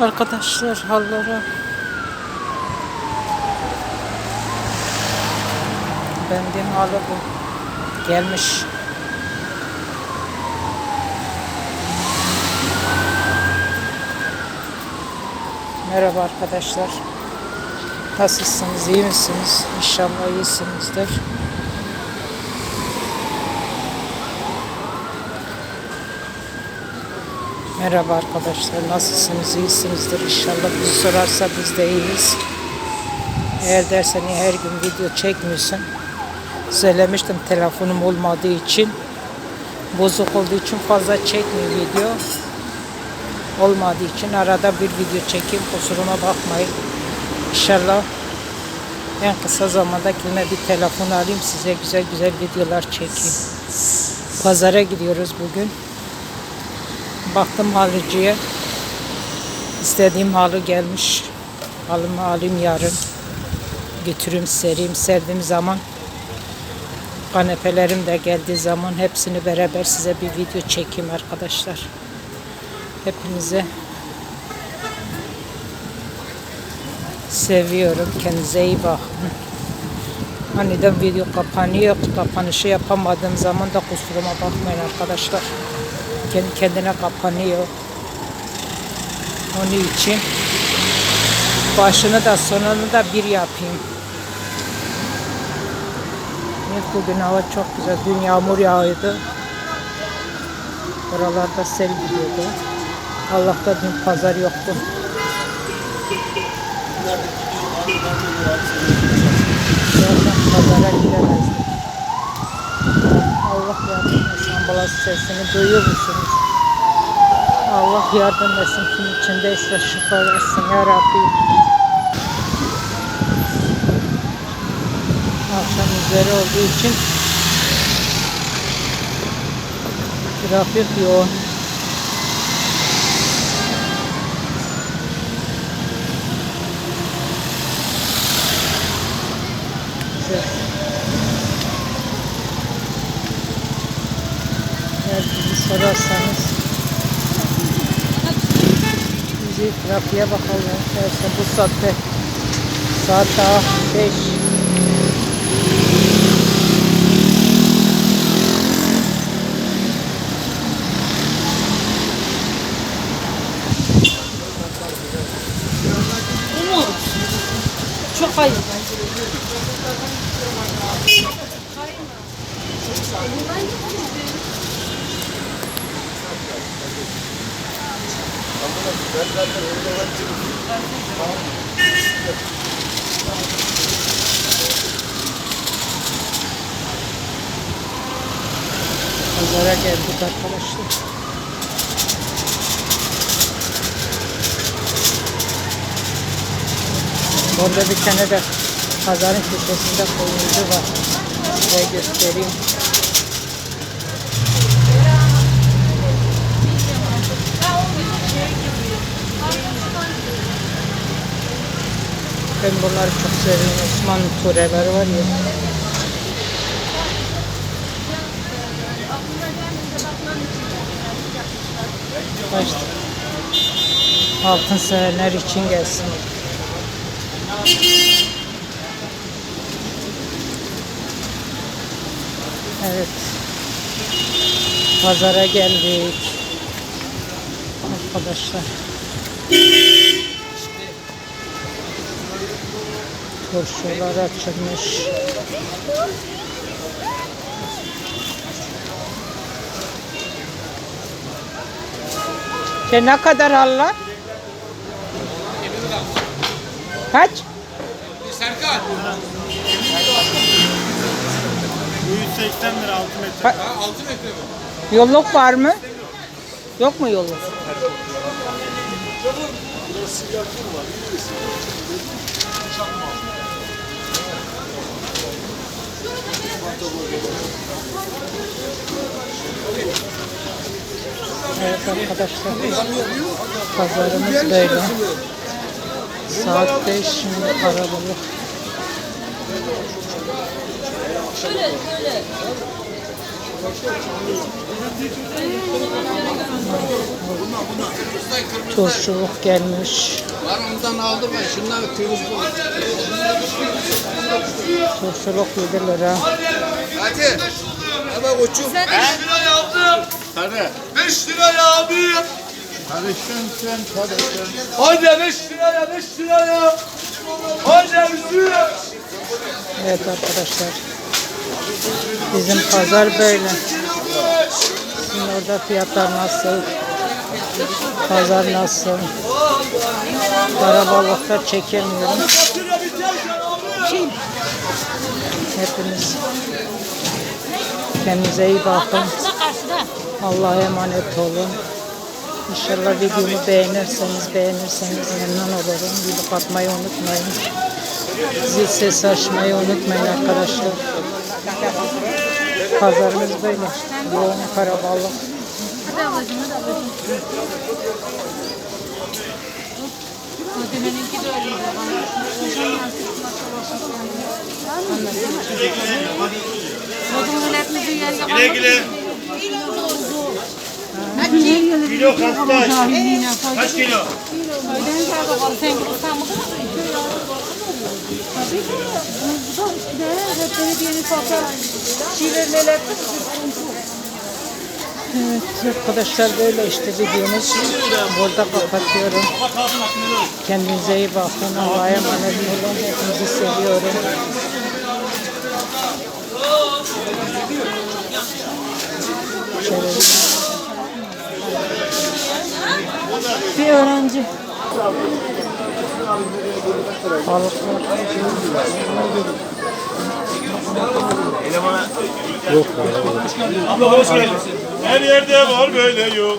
Arkadaşlar hallara Beğendiğim halı bu. Gelmiş. Merhaba arkadaşlar. Nasılsınız? iyi misiniz? İnşallah iyisinizdir. Merhaba arkadaşlar. Nasılsınız? İyisinizdir. İnşallah bizi sorarsa biz de iyiyiz. Eğer dersen "Niye her gün video çekmiyorsun. Söylemiştim telefonum olmadığı için. Bozuk olduğu için fazla çekmiyor video. Olmadığı için arada bir video çekeyim. Kusuruma bakmayın. İnşallah en kısa zamanda yine bir telefon alayım size güzel güzel videolar çekeyim. Pazara gidiyoruz bugün. Baktım halıcıya. İstediğim halı gelmiş. Halımı alayım yarın. Götüreyim sereyim. Serdiğim zaman kanepelerim de geldiği zaman hepsini beraber size bir video çekeyim arkadaşlar. Hepinize seviyorum. Kendinize iyi bakın. Aniden video kapanıyor. Kapanışı yapamadığım zaman da kusuruma bakmayın arkadaşlar. Kendi kendine kapanıyor. Onun için başını da sonunu da bir yapayım. Evet, bugün hava çok güzel. Dün yağmur yağıyordu. Buralarda sel gidiyordu. Allah'ta dün pazar yoktu. Zaten pazara giremezdik. Allah yardım. Ambulans sesini duyuyor musunuz? Allah yardım etsin. Kim içindeyse şifa versin ya Rabbi. Akşam üzeri olduğu için trafik yoğun. Sorarsanız bizi trafiğe bakalım. Dersen bu saatte saat daha 5 Çok hayır. Pazara geldik arkadaşlar. Orada bir tane de pazarın köşesinde koyuncu var. Size göstereyim. Ben bunları çok seviyorum. Osmanlı töreleri var ya. Kaç? Altın severler için gelsin. Evet. Pazara geldik. Arkadaşlar. Turşular açılmış. Şey ne kadar Allah? Kaç? Serkan. Bu 180 lira 6 metre. Ha 6 metre mi? yolluk var mı? Yok mu yolluk? Evet arkadaşlar. Pazarımız böyle. Saat 5 şimdi karabalık. Şöyle şöyle. Turşuluk gelmiş. Var ondan aldım ben. Şundan kırmızı. Turşuluk 7 lira. Hadi. Hadi koçum. 5 liraya aldım. Hadi. 5 liraya abi. Karıştın sen karıştın. Hadi 5 liraya 5 liraya. Hadi üzüm. Evet arkadaşlar. Bizim pazar böyle. Sizin orada fiyatlar nasıl? Pazar nasıl? Karabalıkta çekemiyorum. Hepiniz kendinize iyi bakın. Allah'a emanet olun. İnşallah videomu beğenirseniz beğenirseniz memnun olurum. Bilip atmayı unutmayın. Zil sesi açmayı unutmayın arkadaşlar. Pazarımız böyle. Yoğun karabalık. Hadi ablacığım hadi ablacığım. Fadime'ninki de öyleydi bana. Hocam Modun milletimizi yer yapan. Güle güle. Kilo kaç? Kaç kilo? Evet arkadaşlar böyle işte videomuz. Burada kapatıyorum. Kendinize iyi bakın. Allah'a emanet olun. Hepinizi seviyorum. Şöyle bir öğrenci. Balıklar. Abla hoş geldin. Her yerde var böyle yok.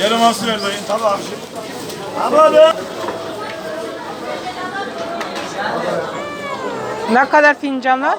Yarım aslı ver dayın. Tabii abi. Be. Ne kadar fincanlar?